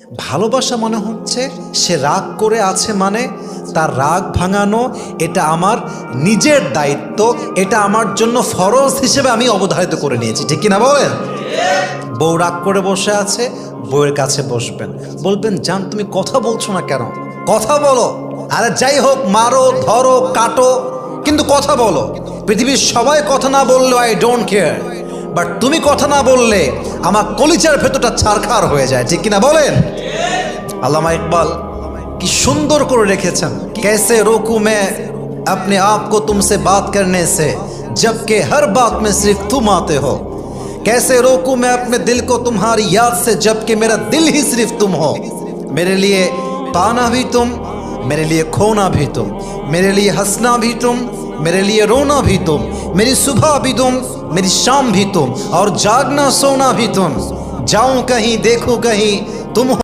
ভালোবাসা মনে হচ্ছে সে রাগ করে আছে মানে তার রাগ ভাঙানো, এটা আমার নিজের দায়িত্ব, এটা আমার জন্য ফরজ হিসেবে আমি অবধারিত করে নিয়েছি। ঠিক কিনা বলেন? বউ রাগ করে বসে আছে, বউয়ের কাছে বসবেন। বলবেন, জান, তুমি কথা বলছো না কেন? কথা বলো। আরে যাই হোক, মারো, ধরো, কাটো, কিন্তু কথা বলো। পৃথিবীর সবাই কথা না বললেও আই ডোন্ট কেয়ার বাট তুমি কথা না বললে আমার কলিচার ভেতরটা ছারখার হয়ে যায় ঠিক কিনা বলেন আল্লামা ইকবাল কি সুন্দর করে রেখেছেন कैसे रोकू मैं अपने आप को तुमसे बात करने से जबकि हर बात में सिर्फ तुम आते हो कैसे रोकूं मैं अपने दिल को तुम्हारी याद से जबकि मेरा दिल ही सिर्फ तुम हो मेरे लिए पाना भी तुम मेरे लिए खोना भी तुम मेरे लिए हंसना भी तुम मेरे लिए रोना भी तुम मेरी सुबह भी तुम, मेरी शाम भी तुम, और जागना सोना भी तुम। जाऊँ कहीं, देखूँ कहीं, तुम